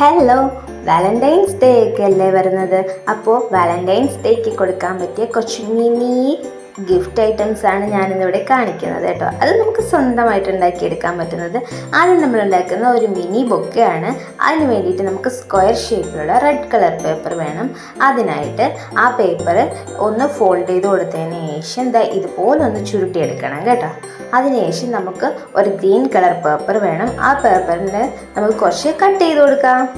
Hello Valentine's day ഒക്കെ അല്ലേ വരുന്നത് അപ്പോൾ വാലന്റൈൻസ് ഡേക്ക് കൊടുക്കാൻ പറ്റിയ കുറച്ച് മിനി ഗിഫ്റ്റ് ഐറ്റംസ് ആണ് ഞാനിന്നിവിടെ കാണിക്കുന്നത് കേട്ടോ. അത് നമുക്ക് സ്വന്തമായിട്ട് ഉണ്ടാക്കിയെടുക്കാൻ പറ്റുന്നത് ആദ്യം നമ്മൾ ഉണ്ടാക്കുന്ന ഒരു മിനി ബൊക്കെയാണ്. അതിന് വേണ്ടിയിട്ട് നമുക്ക് സ്ക്വയർ ഷേപ്പിലുള്ള റെഡ് കളർ പേപ്പർ വേണം. അതിനായിട്ട് ആ പേപ്പർ ഒന്ന് ഫോൾഡ് ചെയ്ത് കൊടുത്തതിന് ശേഷം ദാ ഇതുപോലെ ഒന്ന് ചുരുട്ടിയെടുക്കണം കേട്ടോ. അതിനുശേഷം നമുക്ക് ഒരു ഗ്രീൻ കളർ പേപ്പർ വേണം. ആ പേപ്പറിന് നമുക്ക് കുറച്ച് കട്ട് ചെയ്ത് കൊടുക്കാം.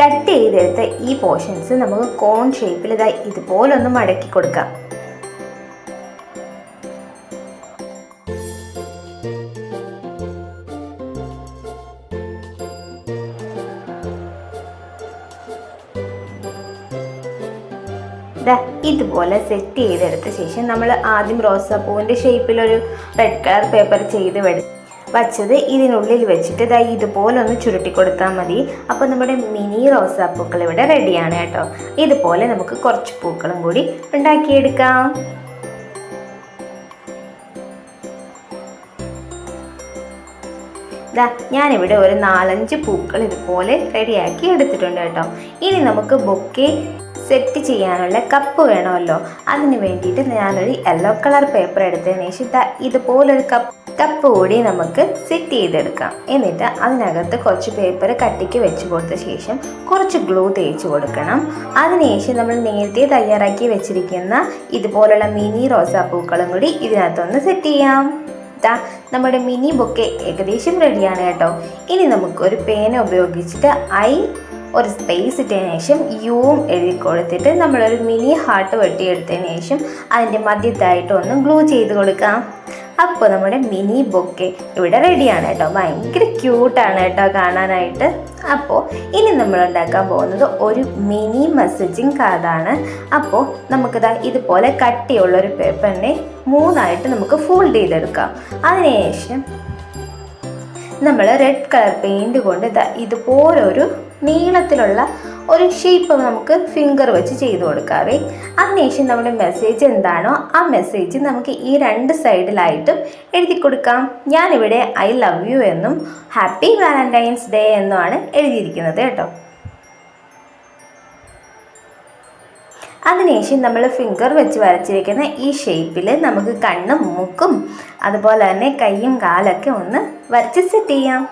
കട്ട് ചെയ്തെടുത്ത ഈ പോർഷൻസ് നമുക്ക് കോൺ ഷേപ്പിൽ ഇതാ ഇതുപോലൊന്ന് മടക്കി കൊടുക്കാം. ഇതുപോലെ സെറ്റ് ചെയ്തെടുത്ത ശേഷം നമ്മൾ ആദ്യം റോസാപ്പൂവിന്റെ ഷേപ്പിലൊരു റെഡ് കളർ പേപ്പർ ചെയ്ത് വെടി വച്ചത് ഇതിനുള്ളിൽ വെച്ചിട്ട് ദാ ഇതുപോലെ ഒന്ന് ചുരുട്ടി കൊടുത്താൽ മതി. അപ്പോൾ നമ്മുടെ മിനി റോസാപ്പൂക്കൾ ഇവിടെ റെഡിയാണ് കേട്ടോ. ഇതുപോലെ നമുക്ക് കുറച്ച് പൂക്കളും കൂടി ഉണ്ടാക്കിയെടുക്കാം. ദാ ഞാനിവിടെ ഒരു നാലഞ്ച് പൂക്കൾ ഇതുപോലെ റെഡിയാക്കി എടുത്തിട്ടുണ്ട് കേട്ടോ. ഇനി നമുക്ക് ബൊക്കെ സെറ്റ് ചെയ്യാനുള്ള കപ്പ് വേണമല്ലോ. അതിന് വേണ്ടിയിട്ട് ഞാനൊരു യെല്ലോ കളർ പേപ്പർ എടുത്തതിന് ശേഷം ഇതുപോലൊരു കപ്പ് കപ്പ് കൂടി നമുക്ക് സെറ്റ് ചെയ്തെടുക്കാം. എന്നിട്ട് അതിനകത്ത് കുറച്ച് പേപ്പർ കട്ടിക്ക് വെച്ച് കൊടുത്ത ശേഷം കുറച്ച് ഗ്ലൂ തേച്ച് കൊടുക്കണം. അതിനുശേഷം നമ്മൾ നേരത്തെ തയ്യാറാക്കി വെച്ചിരിക്കുന്ന ഇതുപോലുള്ള മിനി റോസാപ്പൂക്കളും കൂടി ഇതിനകത്തൊന്ന് സെറ്റ് ചെയ്യാം. നമ്മുടെ മിനി ബൊക്കെ ഏകദേശം റെഡിയാണ് കേട്ടോ. ഇനി നമുക്കൊരു പേന ഉപയോഗിച്ചിട്ട് ഐ ഒരു സ്പേസ് ഇട്ടതിന് ശേഷം യുവും എഴുതി കൊടുത്തിട്ട് നമ്മളൊരു മിനി ഹാർട്ട് വെട്ടിയെടുത്തതിന് ശേഷം അതിന്റെ മധ്യത്തായിട്ട് ഒന്ന് ഗ്ലൂ ചെയ്ത് കൊടുക്കാം. അപ്പോൾ നമ്മുടെ മിനി ബൊക്കെ ഇവിടെ റെഡിയാണ് കേട്ടോ. ഭയങ്കര ക്യൂട്ടാണ് കേട്ടോ കാണാനായിട്ട്. അപ്പോൾ ഇനി നമ്മൾ ഉണ്ടാക്കാൻ പോകുന്നത് ഒരു മിനി മെസ്സേജിങ് കാർഡാണ് അപ്പോൾ നമുക്കിതാ ഇതുപോലെ കട്ടിയുള്ള ഒരു പേപ്പറിനെ മൂന്നായിട്ട് നമുക്ക് ഫോൾഡ് ചെയ്തെടുക്കാം. അതിനുശേഷം നമ്മൾ റെഡ് കളർ പെയിന്റ് കൊണ്ട് ഇതാ ഇതുപോലൊരു നീളത്തിലുള്ള ഒരു ഷേപ്പ് നമുക്ക് ഫിംഗർ വെച്ച് ചെയ്ത് കൊടുക്കാവേ. അതിനുശേഷം നമ്മുടെ മെസ്സേജ് എന്താണോ ആ മെസ്സേജ് നമുക്ക് ഈ രണ്ട് സൈഡിലായിട്ടും എഴുതി കൊടുക്കാം. ഞാനിവിടെ ഐ ലവ് യു എന്നും ഹാപ്പി വാലന്റൈൻസ് ഡേ എന്നുമാണ് എഴുതിയിരിക്കുന്നത് കേട്ടോ. അതിനുശേഷം നമ്മൾ ഫിംഗർ വെച്ച് വരച്ചിരിക്കുന്ന ഈ ഷേപ്പിൽ നമുക്ക് കണ്ണും മൂക്കും അതുപോലെ തന്നെ കൈയും കാലൊക്കെ ഒന്ന് വരച്ച് സെറ്റ് ചെയ്യാം.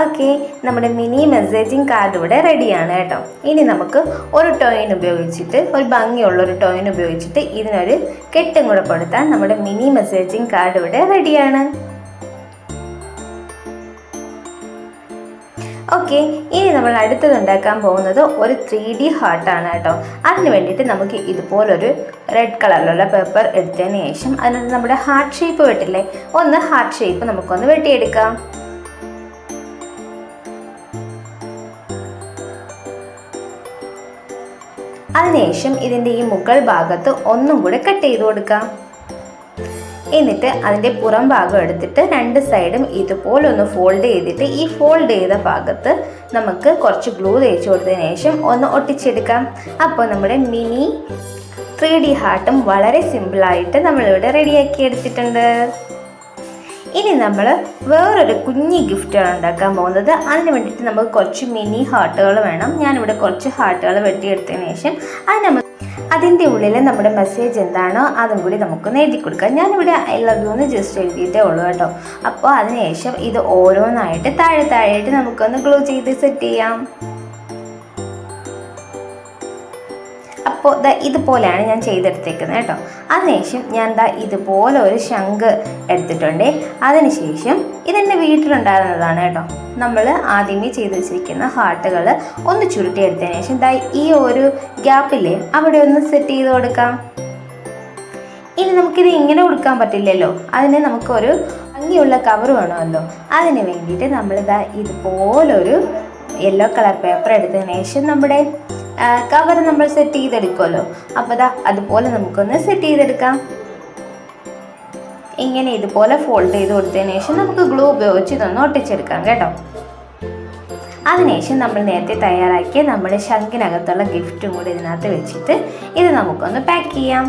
ഓക്കെ നമ്മുടെ മിനി മെസ്സേജിങ് കാർഡ് ഇവിടെ റെഡിയാണ് കേട്ടോ. ഇനി നമുക്ക് ഒരു ടോയിൻ ഉപയോഗിച്ചിട്ട് ഒരു ഭംഗിയുള്ള ഒരു ടോയിൻ ഉപയോഗിച്ചിട്ട് ഇതിനൊരു കെട്ടും കൂടെ കൊടുത്താൽ നമ്മുടെ മിനി മെസ്സേജിങ് കാർഡ് ഇവിടെ റെഡിയാണ് ഓക്കെ ഇനി നമ്മൾ അടുത്തത് ഉണ്ടാക്കാൻ പോകുന്നത് ഒരു ത്രീ ഡി ഹാർട്ടാണ് കേട്ടോ. അതിന് വേണ്ടിയിട്ട് നമുക്ക് ഇതുപോലൊരു റെഡ് കളറിലുള്ള പേപ്പർ എടുത്തതിന് ശേഷം അതിനകത്ത് നമ്മുടെ ഹാർട്ട് ഷേപ്പ് വെട്ടില്ലേ? ഒന്ന് ഹാർട്ട് ഷേപ്പ് നമുക്കൊന്ന് വെട്ടിയെടുക്കാം. അതിനുശേഷം ഇതിന്റെ ഈ മുകൾ ഭാഗത്ത് ഒന്നും കൂടെ കട്ട് ചെയ്ത് കൊടുക്കാം. എന്നിട്ട് അതിന്റെ പുറം ഭാഗം എടുത്തിട്ട് രണ്ട് സൈഡും ഇതുപോലെ ഒന്ന് ഫോൾഡ് ചെയ്തിട്ട് ഈ ഫോൾഡ് ചെയ്ത ഭാഗത്ത് നമുക്ക് കുറച്ച് ഗ്ലൂ തേച്ച് കൊടുത്തതിന് ശേഷം ഒന്ന് ഒട്ടിച്ചെടുക്കാം. അപ്പോൾ നമ്മുടെ മിനി ത്രീ ഡി ഹാർട്ടും വളരെ സിമ്പിളായിട്ട് നമ്മളിവിടെ റെഡിയാക്കി എടുത്തിട്ടുണ്ട്. ഇനി നമ്മൾ വേറൊരു കുഞ്ഞി ഗിഫ്റ്റാണ് ഉണ്ടാക്കാൻ പോകുന്നത്. അതിന് വേണ്ടിയിട്ട് നമുക്ക് കുറച്ച് മിനി ഹാർട്ടുകൾ വേണം. ഞാനിവിടെ കുറച്ച് ഹാർട്ടുകൾ വെട്ടിയെടുത്തതിന് ശേഷം അത് നമ്മൾ അതിന്റെ ഉള്ളിൽ നമ്മുടെ മെസ്സേജ് എന്താണോ അതും കൂടി നമുക്കൊന്ന് എഴുതി കൊടുക്കാം. ഞാനിവിടെ ഐ ലവ് യു എന്ന് ജസ്റ്റ് എഴുതിയിട്ടേ ഉള്ളൂ കേട്ടോ. അപ്പോൾ അതിനുശേഷം ഇത് ഓരോന്നായിട്ട് താഴെ താഴെയായിട്ട് നമുക്കൊന്ന് ഗ്ലൂ ചെയ്ത് സെറ്റ് ചെയ്യാം. അപ്പോൾ ദാ ഇതുപോലെയാണ് ഞാൻ ചെയ്തെടുത്തേക്കുന്നത് കേട്ടോ. അതിനുശേഷം ഞാൻ ദാ ഇതുപോലെ ഒരു ശംഖ് എടുത്തിട്ടുണ്ട്. അതിനുശേഷം ഇതെന്റെ വീട്ടിലുണ്ടായിരുന്നതാണ് കേട്ടോ. നമ്മൾ ആദ്യമേ ചെയ്ത് വെച്ചിരിക്കുന്ന ഹാർട്ടുകൾ ഒന്ന് ചുരുട്ടിയെടുത്തതിന് ശേഷം ദാ ഈ ഒരു ഗ്യാപ്പില്ലേ അവിടെ ഒന്ന് സെറ്റ് ചെയ്ത് കൊടുക്കാം. ഇനി നമുക്കിത് ഇങ്ങനെ കൊടുക്കാൻ പറ്റില്ലല്ലോ. അതിന് നമുക്കൊരു ഭംഗിയുള്ള കവർ വേണമല്ലോ. അതിന് വേണ്ടിയിട്ട് നമ്മളിതാ ഇതുപോലൊരു യെല്ലോ കളർ പേപ്പർ എടുത്തതിന് ശേഷം നമ്മുടെ കവർ നമ്മൾ സെറ്റ് ചെയ്തെടുക്കുമല്ലോ അപ്പോൾ ദാ അതുപോലെ നമുക്കൊന്ന് സെറ്റ് ചെയ്തെടുക്കാം. ഇങ്ങനെ ഇതുപോലെ ഫോൾഡ് ചെയ്ത് കൊടുത്തതിന് ശേഷം നമുക്ക് ഗ്ലൂ ഉപയോഗിച്ച് ഇതൊന്ന് ഒട്ടിച്ചെടുക്കാം കേട്ടോ. അതിനുശേഷം നമ്മൾ നേരത്തെ തയ്യാറാക്കിയ നമ്മുടെ ശങ്കിനകത്തുള്ള ഗിഫ്റ്റും കൂടി ഇതിനകത്ത് വെച്ചിട്ട് ഇത് നമുക്കൊന്ന് പാക്ക് ചെയ്യാം.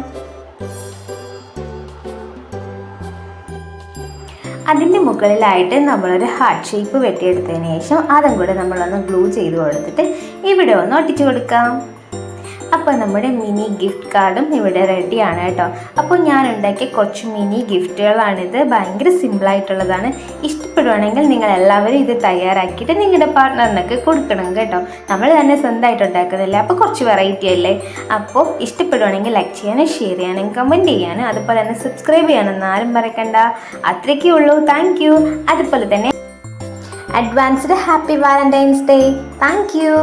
അതിന്റെ മുകളിലായിട്ട് നമ്മളൊരു ഹാർട്ട് ഷേപ്പ് വെട്ടിയെടുത്തതിന് ശേഷം അതും കൂടെ നമ്മളൊന്ന് ഗ്ലൂ ചെയ്ത് കൊടുത്തിട്ട് ഇവിടെ ഒന്ന് ഒട്ടിച്ചു കൊടുക്കാം. അപ്പോൾ നമ്മുടെ മിനി ഗിഫ്റ്റ് കാർഡും ഇവിടെ റെഡിയാണ് കേട്ടോ. അപ്പോൾ ഞാൻ ഉണ്ടാക്കിയ കുറച്ച് മിനി ഗിഫ്റ്റുകളാണിത് ഭയങ്കര സിമ്പിളായിട്ടുള്ളതാണ് ഇഷ്ടപ്പെടുവാണെങ്കിൽ നിങ്ങൾ എല്ലാവരും ഇത് തയ്യാറാക്കിയിട്ട് നിങ്ങളുടെ പാർട്ട്ണറിനൊക്കെ കൊടുക്കണം കേട്ടോ. നമ്മൾ തന്നെ സ്വന്തമായിട്ട് ഉണ്ടാക്കുന്നില്ല അപ്പോൾ കുറച്ച് വെറൈറ്റി അല്ലേ? അപ്പോൾ ഇഷ്ടപ്പെടുവാണെങ്കിൽ ലൈക്ക് ചെയ്യാനും ഷെയർ ചെയ്യാനും കമന്റ് ചെയ്യാനും അതുപോലെ തന്നെ സബ്സ്ക്രൈബ് ചെയ്യാനൊന്നും ആരും മറക്കണ്ട. അത്രയ്ക്കേ ഉള്ളൂ. താങ്ക് യു അതുപോലെ തന്നെ advanced happy Valentine's day thank you